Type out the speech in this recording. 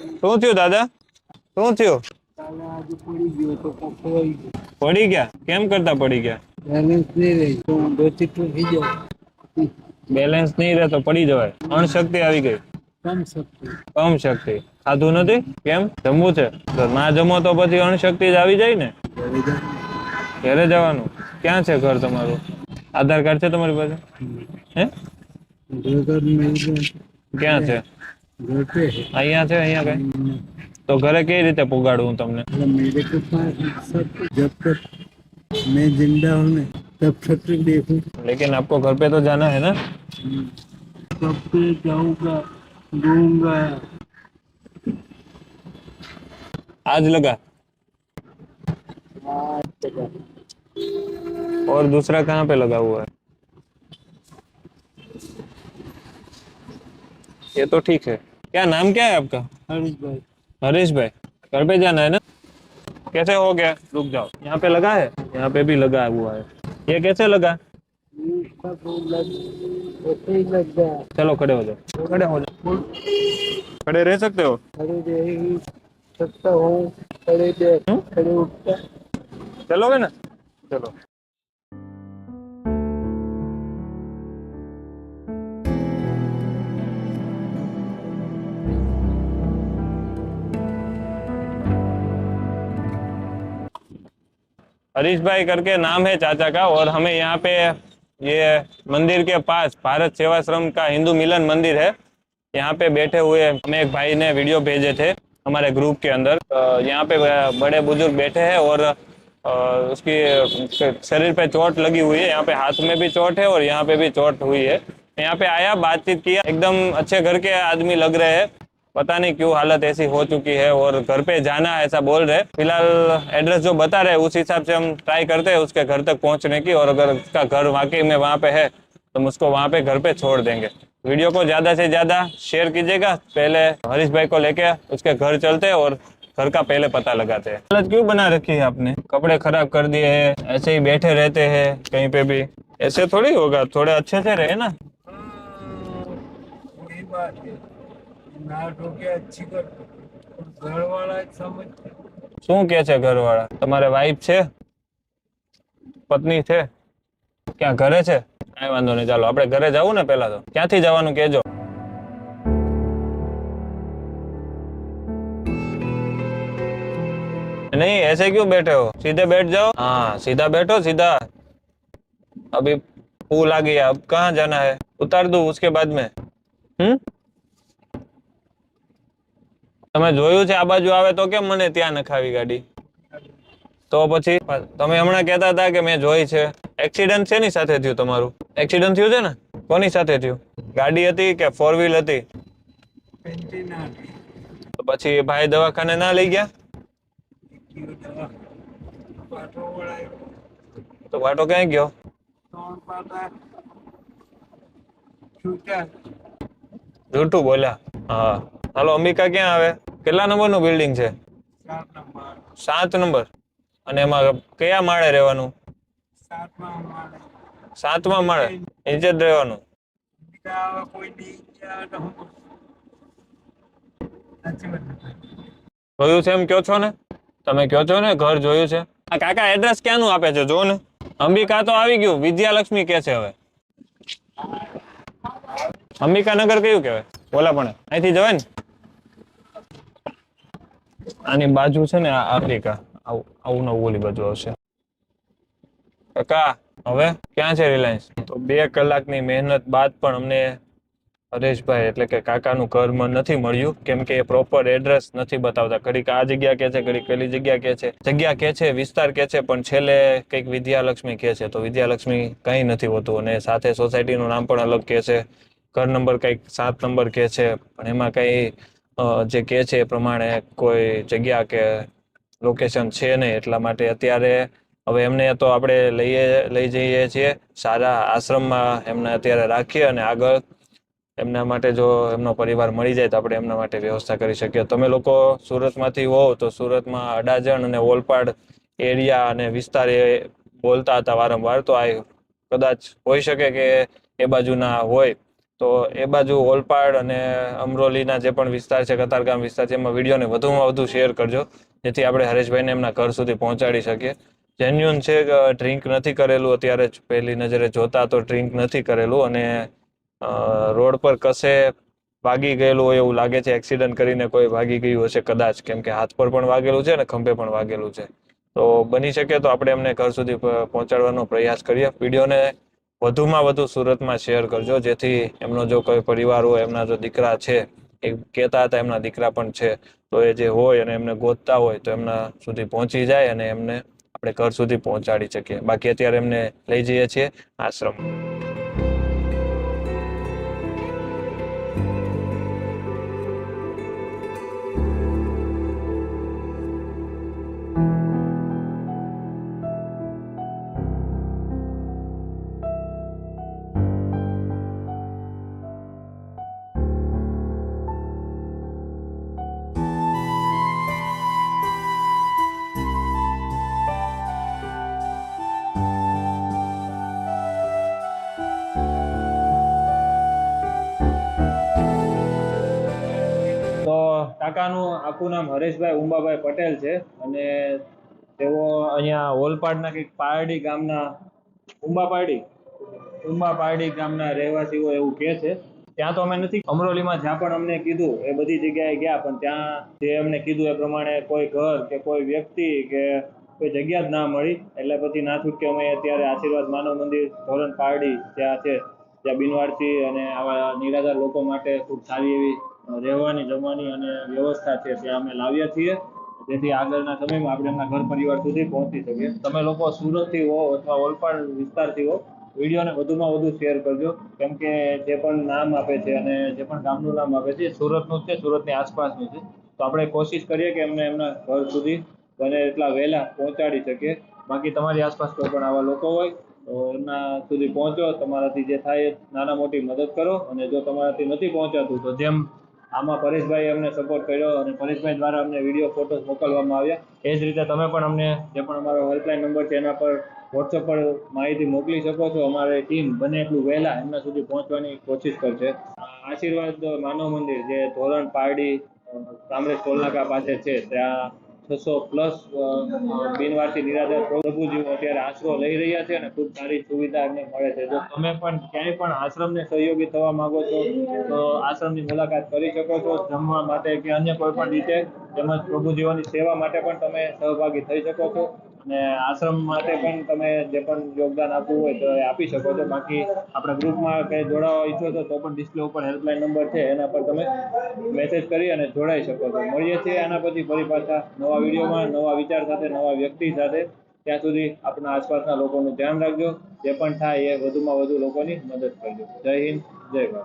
શું થયું દાદા? શું થયું? પડી ગયા. કેમ કરતા પડી ગયા? બેલેન્સ નહીં રહે. પડી જવાય. અણશક્તિ આવી ગઈ. કમ શક્તિ ખાધું નથી? કેમ? જમવું છે? તો ના જમો તો પછી અણશક્તિ જ આવી જાય ને? ઘરે જવાનું. ક્યાં છે ઘર તમારું? આધાર કાર્ડ છે તમારી પાસે? હે? ક્યાં છે? અહીંયા છે અહીંયા કઈ તો ઘરે કઈ રીતે પુગાડું હું તમને मतलब मेरे को पास सब जब तक मैं जिंदा हूँ ना तब तक देखूं लेकिन आपको घर पे तो जाना है ना कब पे जाऊंगा दूंगा आज लगा और दूसरा कहाँ पे लगा हुआ है ये तो ठीक है। क्या नाम क्या है आपका? हरीश भाई। हरीश भाई घर पे जाना है ना? कैसे हो गया? रुक जाओ। यहाँ पे लगा है? यहाँ पे भी लगा हुआ है। ये कैसे लगा? चलो खड़े हो जाओ। खड़े हो जाओ। खड़े रह सकते हो? खड़े सकता हूँ। खड़े खड़े चलोगे ना? चलो। हरीश भाई करके नाम है चाचा का और हमें यहाँ पे ये मंदिर के पास भारत सेवाश्रम का हिंदू मिलन मंदिर है। यहाँ पे बैठे हुए हमें एक भाई ने वीडियो भेजे थे हमारे ग्रुप के अंदर। यहाँ पे बड़े बुज़ुर्ग बैठे हैं और उसकी शरीर पे चोट लगी हुई है। यहाँ पे हाथ में भी चोट है और यहाँ पे भी चोट हुई है। यहाँ पे आया, बातचीत किया। एकदम अच्छे घर के आदमी लग रहे हैं। पता नहीं क्यों हालत ऐसी हो चुकी है और घर पे जाना ऐसा बोल रहे फ़िलहाल एड्रेस जो बता रहे उस हिसाब से हम ट्राई करते हैं उसके घर तक पहुँचने की और अगर उसका घर वाकई में वहाँ पे है तो हम उसको वहाँ पे घर पे छोड़ देंगे। वीडियो को ज़्यादा से ज़्यादा शेयर कीजिएगा। पहले हरीश भाई को लेके उसके घर चलते और घर का पहले पता लगाते हैं। हालत क्यों बना रखी है आपने? कपड़े खराब कर दिए हैं, ऐसे ही बैठे रहते हैं कहीं पे भी। ऐसे थोड़ी होगा, थोड़े अच्छे से रहे ना। वही बात है ना ठोके अच्छी कर घर वाला समझ શું કે છે ઘરવાળા તમારે વાઈફ છે પત્ની છે ક્યાં ઘરે છે કાંઈ વાંધો નહીં ચાલો આપણે ઘરે જવું ને પહેલા તો ક્યાંથી જવાનું કહેજો नहीं ऐसे क्यों बैठे हो सीधे बैठ जाओ हाँ सीधा बैठो सीधा अभी पुल आ गया अब कहाँ जाना है उतार दो उसके बाद में हम्म તમે જોયું છે આ બાજુ આવે તો કેમ મને ત્યાં નખાવી ગાડી? તો પછી તમે હમણાં કહેતા હતા કે મેં જોઈ છે. એક્સિડન્ટ શેની સાથે થયું તમારું? એક્સિડન્ટ થયું છે ને? કોની સાથે થયું? ગાડી હતી કે ફોર વ્હીલ હતી? પછી ભાઈ દવાખાને ના લઈ ગયા? તો વાટો ક્યાં ગયો? જૂઠું બોલ્યા. હા. હાલો, અંબિકા ક્યાં આવે? કેટલા નંબરનું બિલ્ડિંગ છે? સાત નંબર. અને એમાં કયા માળે રહેવાનું? સાતમા માળે. નીચે જ રહેવાનું. ને? જોયું છે એમ કયો છો ને? તમે કયો છો ને? ઘર જોયું છે. આ કાકા એડ્રેસ ક્યાંનું આપે છે? જો ને. અંબિકા તો આવી ગયું. વિદ્યાલક્ષ્મી કે છે હવે. અંબિકાનગર કયું કહેવાય? બોલા પણ. અહીંથી જવાય ને? આની બાજુ છે ને, આ અંબિકા આવું નવું ઓલી બાજુ આવશે. કાકા, હવે ક્યાં છે રિલાયન્સ? તો બે કલાકની મહેનત બાદ પણ અમને હરેશભાઈ, એટલે કે કાકાનું ઘર મ- નથી મળ્યું. કેમ કે પ્રોપર એડ્રેસ નથી બતાવતા. ઘડીક આ જગ્યા કે છે, ઘડીક પેલી જગ્યા કે છે. જગ્યા કે છે, વિસ્તાર કે છે, પણ છેલ્લે કંઈક વિદ્યાલક્ષ્મી કે છે. તો વિદ્યાલક્ષ્મી કંઈ નથી હોતું અને સાથે સોસાયટીનું નામ પણ અલગ કે છે. ઘર નંબર કંઈક સાત નંબર કે છે. પણ એમાં કંઈ જે કે છે એ પ્રમાણે કોઈ જગ્યા કે લોકેશન છે નહીં એટલા માટે અત્યારે હવે એમને તો આપણે લઈએ, લઈ જઈએ છીએ, સારા આશ્રમમાં એમને અત્યારે રાખીએ અને આગળ એમના માટે જો એમનો પરિવાર મળી જાય તો આપણે એમના માટે વ્યવસ્થા કરી શકીએ. તમે લોકો સુરતમાંથી હોવ તો સુરતમાં અડાજણ અને ઓલપાડ એરિયા અને વિસ્તાર એ બોલતા હતા વારંવાર, તો આ કદાચ હોઈ શકે કે એ બાજુના હોય. તો એ બાજુ ઓલપાડ અને અમરોલીના જે પણ વિસ્તાર છે, કતારગામ વિસ્તાર છે, એમાં વિડીયોને વધુમાં વધુ શેર કરજો, જેથી આપણે હરેશભાઈને એમના ઘર સુધી પહોંચાડી શકીએ. જેન્યુન છે ડ્રિંક નથી કરેલું, અત્યારે પહેલી નજરે જોતા તો ડ્રિંક નથી કરેલું અને રોડ પર કશે વાગી ગયેલું હોય એવું લાગે છે એક્સિડન્ટ કરીને કોઈ વાગી ગયું હશે કદાચ, કેમ કે હાથ પર પણ વાગેલું છે અને ખંભે પણ વાગેલું છે. તો બની શકે તો આપણે એમને ઘર સુધી પહોંચાડવાનો પ્રયાસ કરીએ. વિડીયોને વધુમાં વધુ સુરતમાં શેર કરજો. જેથી એમનો જો કોઈ પરિવાર હોય, એમના જો દીકરા છે, એ કહેતા હતા એમના દીકરા પણ છે, તો એ જે હોય અને એમને ગોતતા હોય, તો એમના સુધી પહોંચી જાય અને એમને આપણે ઘર સુધી પહોંચાડી શકીએ. બાકી અત્યારે એમને લઈ જઈએ છીએ આશ્રમ. કાકાનું આખું નામ હરેશભાઈ ઉંબાભાઈ પટેલ છે અને તેઓ અહીંયા ઓલપાડના કંઈક પારડી ગામના ઉંબાપારડી ઉંબાપારડી ગામના રહેવાસીઓ એવું કહે છે. ત્યાં તો અમે નથી, અમરોલીમાં જ્યાં પણ અમને કીધું, એ બધી જગ્યાએ ગયા, પણ ત્યાં જે અમને કીધું એ પ્રમાણે કોઈ ઘર કે કોઈ વ્યક્તિ કે કોઈ જગ્યા જ ના મળી. એટલે પછી ના છૂટકે અમે અત્યારે આશીર્વાદ માનવ મંદિર ધોરણ પારડી ત્યાં છે, ત્યાં બિનવાડથી અને આવા નિરાધાર લોકો માટે ખૂબ સારી એવી રહેવાની, જમવાની અને વ્યવસ્થા છે તે અમે લાવ્યા છીએ. જેથી આગળના સમયમાં આપણે એમના ઘર પરિવાર સુધી પહોંચી શકીએ. તમે લોકો સુરતથી હો અથવા ઓલપાડ વિસ્તારથી હો, વિડીયોને વધુમાં વધુ શેર કરજો. કેમ કે જે પણ નામ આપે છે અને જે પણ ગામનું નામ આપે છે સુરતનું છે, સુરતની આસપાસનું છે. તો આપણે કોશિશ કરીએ કે એમને એમના ઘર સુધી બને એટલા વહેલા પહોંચાડી શકીએ. બાકી તમારી આસપાસ કોઈ પણ આવા લોકો હોય, તો એમના સુધી પહોંચો. તમારાથી જે થાય નાના મોટી મદદ કરો. અને જો તમારાથી નથી પહોંચાતું, તો જેમ આમાં પરેશભાઈ અમને સપોર્ટ કર્યો અને પરેશભાઈ દ્વારા અમને વીડિયો ફોટોસ મોકલવામાં આવ્યા. એ જ રીતે તમે પણ અમને જે પણ અમારો હેલ્પલાઇન નંબર છે એના પર વોટ્સઅપ પર માહિતી મોકલી શકો છો. અમારી ટીમ બને એટલું વહેલા એમના સુધી પહોંચવાની કોશિશ કરશે. આશીર્વાદ માનવ મંદિર, જે ધોરણ પારડી કામરેજ ટોલનાકા પાસે છે, ત્યાં છસો પ્લસ બિનવારસી નિરાધાર પ્રભુજીઓ અત્યારે આશરો લઈ રહ્યા છે અને ખૂબ સારી સુવિધા એમને મળે છે. જો તમે પણ ક્યાંય પણ આશ્રમને સહયોગી થવા માંગો છો, તો આશ્રમની મુલાકાત કરી શકો છો જમવા માટે કે અન્ય કોઈ પણ રીતે તેમજ પ્રભુજીઓની સેવા માટે પણ તમે સહભાગી થઈ શકો છો. અને આશ્રમ માટે પણ તમે જે પણ યોગદાન આપવું હોય તો આપી શકો છો. બાકી આપણા ગ્રુપમાં કંઈ જોડાવા ઈચ્છો તો તો પણ ડિસ્પ્લે ઉપર હેલ્પલાઇન નંબર છે, એના પર તમે મેસેજ કરી અને જોડાઈ શકો છો. મળીએ છીએ આના પછી ફરી પાછા નવા વિડીયોમાં, નવા વિચાર સાથે, નવા વ્યક્તિ સાથે. ત્યાં સુધી આપણા આસપાસના લોકોનું ધ્યાન રાખજો. જે પણ થાય એ વધુમાં વધુ લોકોની મદદ કરજો. જય હિન્દ, જય ભારત.